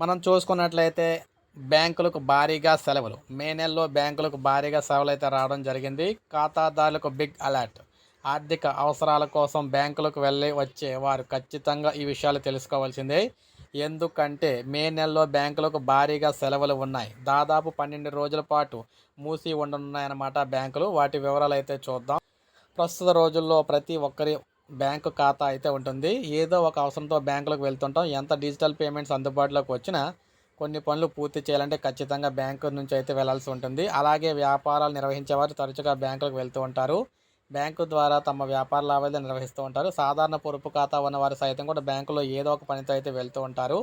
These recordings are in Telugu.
మనం చూసుకున్నట్లయితే బ్యాంకులకు భారీగా సెలవులు. మే నెలలో బ్యాంకులకు భారీగా సెలవులు అయితే రావడం జరిగింది. ఖాతాదారులకు బిగ్ అలర్ట్. ఆర్థిక అవసరాల కోసం బ్యాంకులకు వెళ్ళి వచ్చే వారు ఖచ్చితంగా ఈ విషయాలు తెలుసుకోవాల్సిందే. ఎందుకంటే మే నెలలో బ్యాంకులకు భారీగా సెలవులు ఉన్నాయి. దాదాపు పన్నెండు రోజుల పాటు మూసి ఉండనున్నాయన్నమాట బ్యాంకులు. వాటి వివరాలు అయితే చూద్దాం. ప్రస్తుత రోజుల్లో ప్రతి ఒక్కరి బ్యాంకు ఖాతా అయితే ఉంటుంది. ఏదో ఒక అవసరంతో బ్యాంకులకు వెళ్తుంటాం. ఎంత డిజిటల్ పేమెంట్స్ అందుబాటులోకి వచ్చినా కొన్ని పనులు పూర్తి చేయాలంటే ఖచ్చితంగా బ్యాంకు నుంచి అయితే వెళ్ళాల్సి ఉంటుంది. అలాగే వ్యాపారాలు నిర్వహించేవారు తరచుగా బ్యాంకులకు వెళ్తూ ఉంటారు. బ్యాంకు ద్వారా తమ వ్యాపార లావాదేవీలు నిర్వహిస్తూ ఉంటారు. సాధారణ పొరుపు ఖాతా ఉన్నవారు సైతం కూడా బ్యాంకులో ఏదో ఒక పనితో అయితే వెళ్తూ ఉంటారు.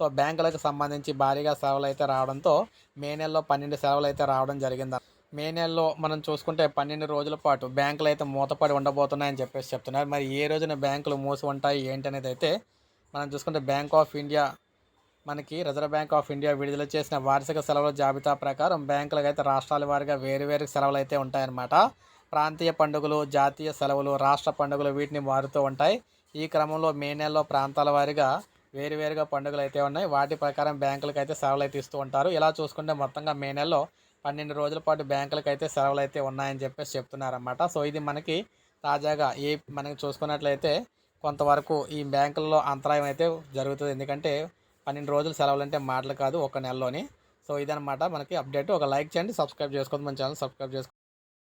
సో బ్యాంకులకు సంబంధించి భారీగా సేవలు అయితే రావడంతో మే నెలలో పన్నెండు సేవలు అయితే రావడం జరిగింది. మే నెలలో మనం చూసుకుంటే పన్నెండు రోజుల పాటు బ్యాంకులు అయితే మూతపడి ఉండబోతున్నాయని చెప్పేసి చెప్తున్నారు. మరి ఏ రోజున బ్యాంకులు మూసి ఉంటాయి ఏంటి అనేది అయితే మనం చూసుకుంటే బ్యాంక్ ఆఫ్ ఇండియా మనకి రిజర్వ్ బ్యాంక్ ఆఫ్ ఇండియా విడుదల చేసిన వార్షిక సెలవుల జాబితా ప్రకారం బ్యాంకులకు అయితే రాష్ట్రాల వారిగా వేరు వేరు సెలవులు అయితే ఉంటాయన్నమాట. ప్రాంతీయ పండుగలు జాతీయ సెలవులు రాష్ట్ర పండుగలు వీటిని మారుతూ ఉంటాయి. ఈ క్రమంలో మే నెలలో ప్రాంతాల వారీగా వేరువేరుగా పండుగలు అయితే ఉన్నాయి. వాటి ప్రకారం బ్యాంకులకు అయితే సెలవులు అయితే ఇస్తూ ఉంటారు. ఇలా చూసుకుంటే మొత్తంగా మే నెలలో పన్నెండు రోజుల పాటు బ్యాంకులకు అయితే సెలవులు అయితే ఉన్నాయని చెప్పేసి చెప్తున్నారన్నమాట. సో ఇది మనకి తాజాగా ఏ మనకి చూసుకున్నట్లయితే కొంతవరకు ఈ బ్యాంకుల్లో అంతరాయం అయితే జరుగుతుంది. ఎందుకంటే పన్నెండు రోజులు సెలవులు అంటే మాటలు కాదు ఒక నెలలోని. సో ఇదనమాట మనకి అప్డేట్. ఒక లైక్ చేయండి సబ్స్క్రైబ్ చేసుకోండి మన ఛానల్ సబ్స్క్రైబ్ చేసుకోండి